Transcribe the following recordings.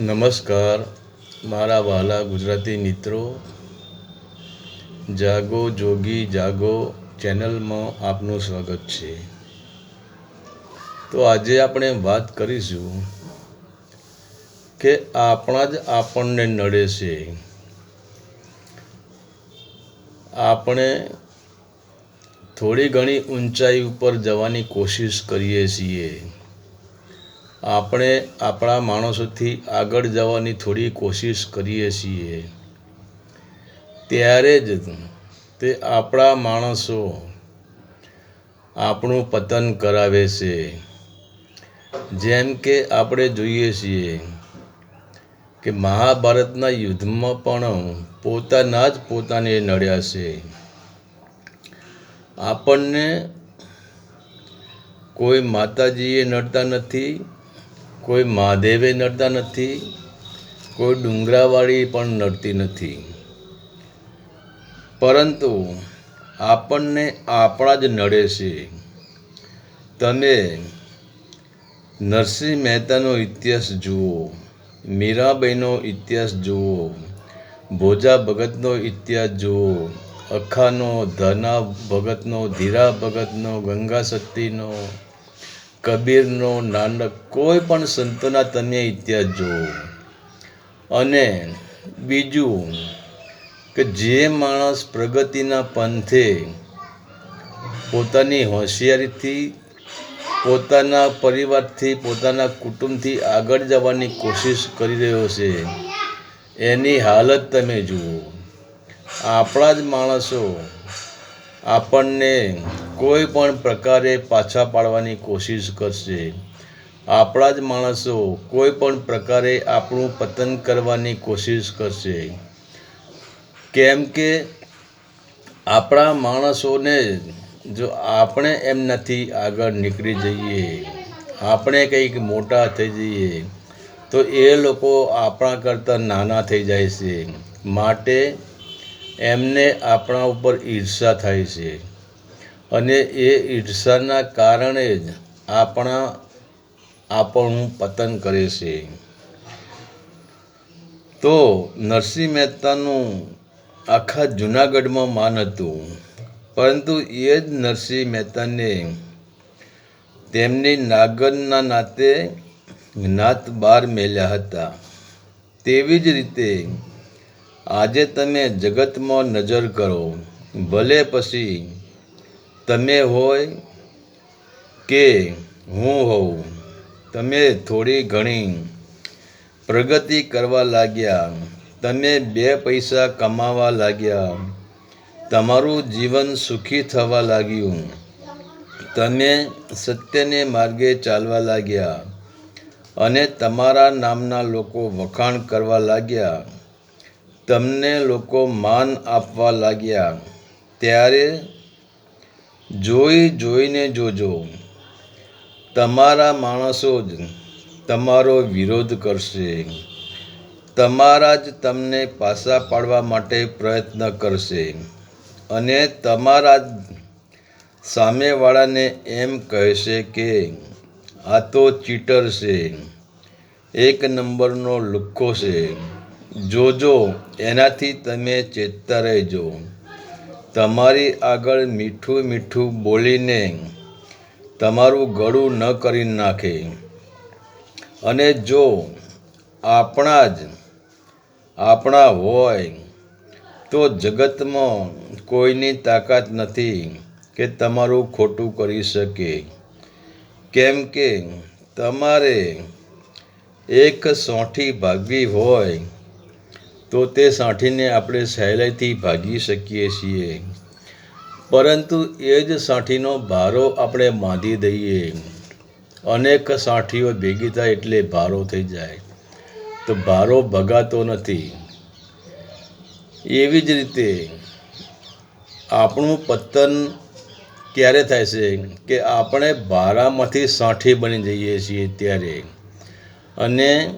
નમસ્કાર, મારા વ્હાલા ગુજરાતી મિત્રો. જાગો જોગી, જાગો ચેનલમાં આપનું સ્વાગત છે. તો આજે આપણે વાત કરીશું કે આપણા જ આપણને નડે છે. આપણે થોડી ઘણી ઊંચાઈ ઉપર જવાની કોશિશ કરીએ છીએ. આપણે આપણા માણસોથી આગળ જવાની થોડી કોશિશ કરીએ છીએ. ત્યારે જ તે આપણા માણસો આપણું પતન કરાવે છે. જેમ કે આપણે જોઈએ છીએ કે મહાભારતના યુદ્ધમાં પણ પોતાના જ પોતાને નડ્યા છે. આપણને કોઈ માતાજીએ નડતા નથી કોઈ મહાદેવે નડતા નથી, કોઈ ડુંગરાવાળી પણ નડતી નથી. પરંતુ આપણને આપણા જ નડે છે. તમે નરસિંહ મહેતાનો ઇતિહાસ જુઓ, મીરાબાઈનો ઇતિહાસ જુઓ, ભોજા ભગતનો ઇતિહાસ જુઓ, અખાનો, ધના ભગતનો, ધીરા ભગતનો, ગંગા સતીનો કબીરનો નાનક કોઈ પણ સંતોના તમે ઇતિહાસ જુઓ અને બીજું કે જે માણસ પ્રગતિના પંથે પોતાની હોશિયારીથી, પોતાના પરિવારથી, પોતાના કુટુંબથી આગળ જવાની કોશિશ કરી રહ્યો છે, એની હાલત તમે જુઓ. આપણા જ માણસો આપણને કોઈ પણ પ્રકારે પાછા પાડવાની કોશિશ કરશે. આપણા જ માણસો કોઈ પણ પ્રકારે આપણું પતન કરવાની કોશિશ કરશે. કેમ કે આપણા માણસોને જો આપણે એમ નથી આગળ નીકળી જઈએ, આપણે કંઈક મોટા થઈ જઈએ, તો એ લોકો આપણા કરતાં નાના થઈ જાય છે. માટે એમને આપણા ઉપર ઈર્ષા થાય છે. અને એ ઈર્ષાના કારણે જ આપણા આપણું પતન કરે છે. તો નરસિંહ મહેતાનું આખા જૂનાગઢમાં માન હતું, પરંતુ એ જ નરસિંહ મહેતાને તેમની નાગરના નાતે નાત બહાર મેલ્યા હતા. તેવી જ રીતે આજે તમે જગતમાં નજર કરો, ભલે પછી તમે હોય કે હું હોઉં, તમે થોડી ઘણી પ્રગતિ કરવા લાગ્યા, તમે બે પૈસા કમાવા લાગ્યા, તમારું જીવન સુખી થવા લાગ્યું, તમે સત્યને માર્ગે ચાલવા લાગ્યા અને તમારા નામના લોકો વખાણ કરવા લાગ્યા, તમને લોકો માન આપવા લાગ્યા. ત્યારે જોઈ જોઈને જોજો. તમારા માણસો જ તમારો વિરોધ કરશે. તમારા જ તમને પાછા પાડવા માટે પ્રયત્ન કરશે. અને તમારા જ સામેવાળાને એમ કહેશે કે, આ તો ચીટર છે. એક નંબરનો લુખ્ખો છે. જોજો, એનાથી તમે ચેતતા રહેજો. તમારી આગળ મીઠું મીઠું બોલીને તમારું ગળું ન કરી નાખે. અને જો આપણા જ, આપણા હોય, તો જગતમાં કોઈની તાકાત નથી કે તમારું ખોટું કરી શકે. કેમ કે તમારે એક સોંઠી ભાગવી હોય, તો તે સાંઠીને આપણે સહેલાઈથી ભાગી શકીએ છીએ. પરંતુ એ જ સાંઠીનો ભારો આપણે બાંધી દઈએ. અનેક સાંઠીઓ ભેગી થાય એટલે ભારો થઈ જાય. તો ભારો ભગાતો નથી. એવી જ રીતે આપણું પતન ક્યારે થાય છે કે આપણે ભારામાંથી સાંઠી બની જઈએ છીએ ત્યારે. અને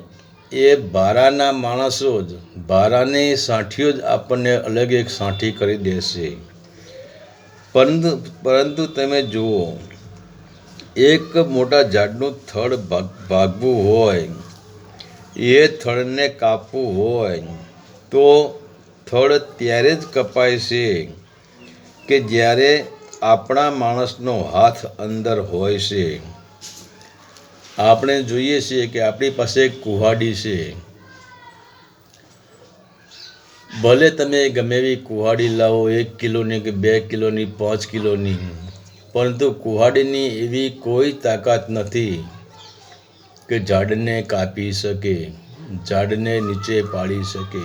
એ ભારાના માણસો જ, ભારાની સાંઠીઓ જ આપણને અલગ એક સાંઠી કરી દેશે. પરંતુ પરંતુ તમે જુઓ, એક મોટા ઝાડનું થડ ભાગ, ભાગવું હોય, એ થડને કાપવું હોય, તો થડ ત્યારે જ કપાય છે કે જ્યારે આપણા માણસનો હાથ અંદર હોય છે. આપણે જોઈએ છીએ કે આપણી પાસે કુહાડી છે. ભલે તમે ગમે એવી કુહાડી લાવો, એક કિલોની કે બે કિલોની, પાંચ કિલોની પરંતુ કુહાડીની એવી કોઈ તાકાત નથી કે ઝાડને કાપી શકે, ઝાડને નીચે પાડી શકે.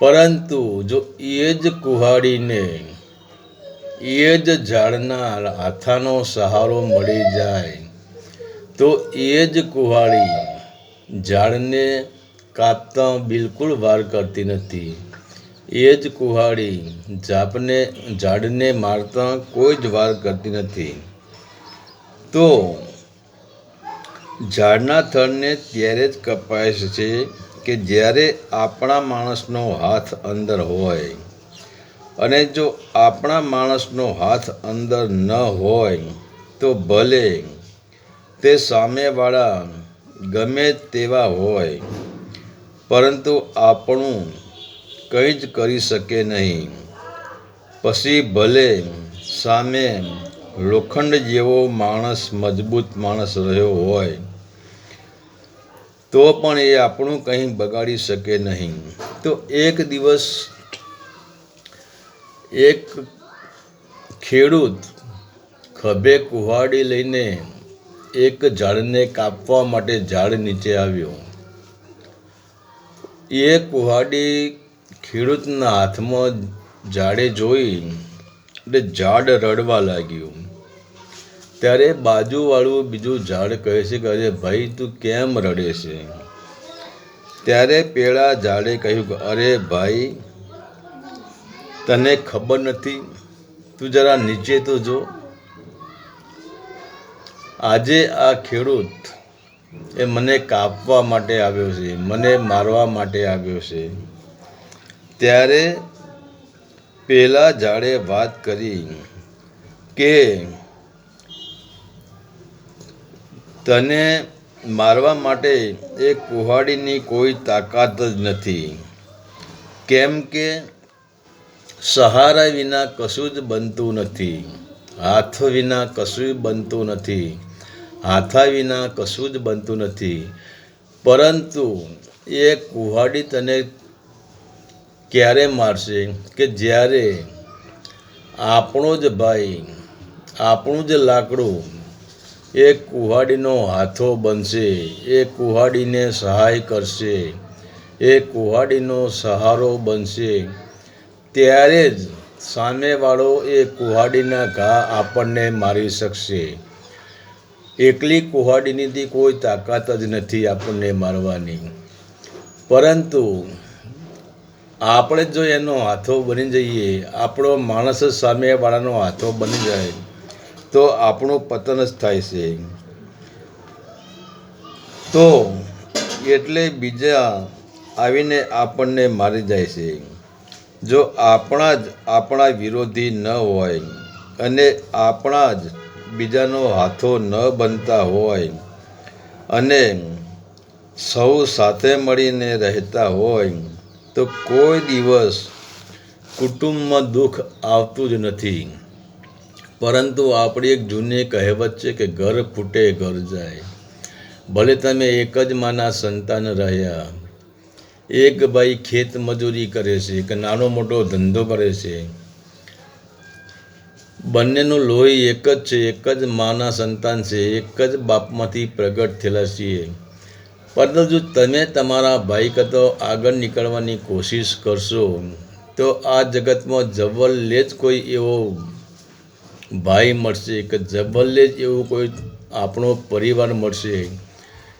પરંતુ જો એ જ કુહાડીને એ જ ઝાડના હાથાનો સહારો મળી જાય, તો એ જ કુહાડી ઝાડને કાપતા બિલકુલ વાર કરતી નથી. એ જ કુહાડી ઝાપને ઝાડને મારતા કોઈ જ વાર કરતી નથી. તો ઝાડના થડને ત્યારે જ કપાય છે કે જ્યારે આપણા માણસનો હાથ અંદર હોય. અને જો આપણા માણસનો હાથ અંદર ન હોય, તો ભલે તે સામેવાળા ગમે તેવા હોય. પરંતુ આપણું કંઈ જ કરી શકે નહીં. પછી ભલે સામે લોખંડ જેવો માણસ, મજબૂત માણસ રહ્યો હોય, તો પણ એ આપણું કંઈ બગાડી શકે નહીં. તો એક દિવસ એક ખેડૂત ખભે કુહાડી લઈને એક ઝાડને કાપવા માટે ઝાડ નીચે આવ્યો. એ કુહાડી ખેડૂતના હાથમાં ઝાડે જોઈ એટલે ઝાડ રડવા લાગ્યું. ત્યારે બાજુવાળું બીજું ઝાડ કહે છે કે, અરે ભાઈ, તું કેમ રડે છે? ત્યારે પેલા ઝાડે કહ્યું કે, અરે ભાઈ, તને ખબર નથી, તું જરા નીચે તો જો. આજે આ ખેડૂત એ મને કાપવા માટે આવ્યો છે, મને મારવા માટે આવ્યો છે. ત્યારે પેલા ઝાડે વાત કરી કે તને મારવા માટે એ કુહાડીની કોઈ તાકાત જ નથી. કેમ કે સહારા વિના કશું જ બનતું નથી, હાથ વિના કશું બનતું નથી. હાથા વિના કશું જ બનતું નથી. પરંતુ એ કુહાડી તને ક્યારે મારશે કે જ્યારે આપણો જ ભાઈ, આપણું જ લાકડું એ કુહાડીનો હાથો બનશે, એ કુહાડીને સહાય કરશે, એ કુહાડીનો સહારો બનશે, ત્યારે જ સામેવાળો એ કુહાડીના ઘા આપણને મારી શકશે. એકલી કુહાડીનીથી કોઈ તાકાત જ નથી આપણને મારવાની. પરંતુ આપણે જો એનો હાથો બની જઈએ, આપણો માણસ સામેવાળાનો હાથો બની જાય, તો આપણું પતન જ થાય છે. તો એટલે બીજા આવીને આપણને મારી જાય છે. જો આપણા જ આપણા વિરોધી ન હોય અને આપણા જ બીજાનો હાથો ન બનતા હોય અને સૌ સાથે મળીને રહેતા હોય તો કોઈ દિવસ કુટુંબમાં દુઃખ આવતું જ નથી. પરંતુ આપણી એક જૂની કહેવત છે કે ઘર ફૂટે, ઘર જાય. ભલે તમે એક જ માના સંતાન રહ્યા. એક ભાઈ ખેત મજૂરી કરે છે કે નાનો મોટો ધંધો કરે છે. બંનેનું લોહી એક જ છે, એક જ માના સંતાન છે, એક જ બાપમાંથી પ્રગટ થયેલા છીએ. પરંતુ જો તમે તમારા ભાઈ કરતો આગળ નીકળવાની કોશિશ કરશો, તો આ જગતમાં જવલ્લે જ કોઈ એવો ભાઈ મળશે કે જબલ્લે જ એવું કોઈ આપણો પરિવાર મળશે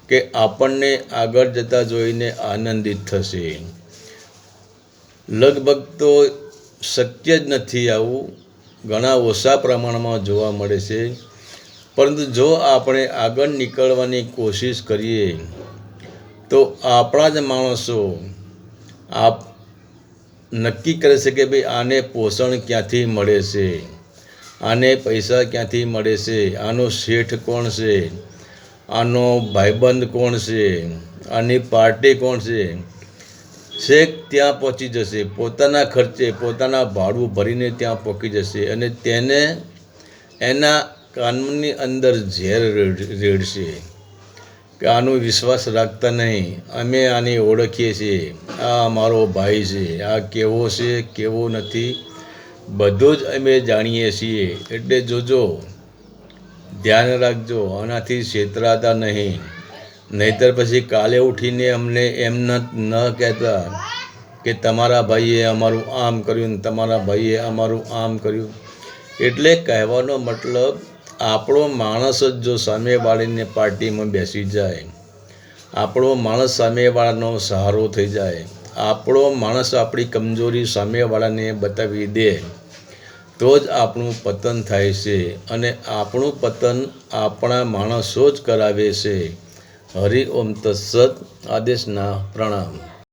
કે આપણને આગળ જતા જોઈને આનંદિત થશે. લગભગ તો શક્ય જ નથી આવું. ઘણા ઓછા પ્રમાણમાં જોવા મળે છે. પરંતુ જો આપણે આગળ નીકળવાની કોશિશ કરીએ, તો આપણા જ માણસો આપ નક્કી કરે છે કે ભાઈ આને પોષણ ક્યાંથી મળે છે? આને પૈસા ક્યાંથી મળે છે? આનો શેઠ કોણ છે? આનો ભાઈબંધ કોણ છે? આની પાર્ટી કોણ છે? છેક ત્યાં પહોંચી જશે, પોતાના ખર્ચે, પોતાના ભાડું ભરીને ત્યાં પહોંચી જશે અને તેને એના કાનૂનની અંદર ઝેર રેડ- રેડશે. કે આનો વિશ્વાસ રાખતા નહીં. અમે આને ઓળખીએ છીએ. આ અમારો ભાઈ છે. આ કેવો છે, કેવો નથી, બધું જ અમે જાણીએ છીએ. એટલે જોજો, ધ્યાન રાખજો. આનાથી છેતરાતા નહીં. નહીતર પછી કાલે ઉઠીને અમને એમ ન ન કહેતા કે તમારા ભાઈએ અમારું આમ કર્યું ને તમારા ભાઈએ અમારું આમ કર્યું. એટલે કહેવાનો મતલબ, આપણો માણસ જ જો સામેવાળીને પાર્ટીમાં બેસી જાય, આપણો માણસ સામેવાળાનો સહારો થઈ જાય, આપણો માણસ આપણી કમજોરી સામેવાળાને બતાવી દે, તો જ આપણું પતન થાય છે અને આપણું પતન આપણા માણસો જ કરાવે છે. હરિ ઓમ તત્સદ આદેશના પ્રણામ.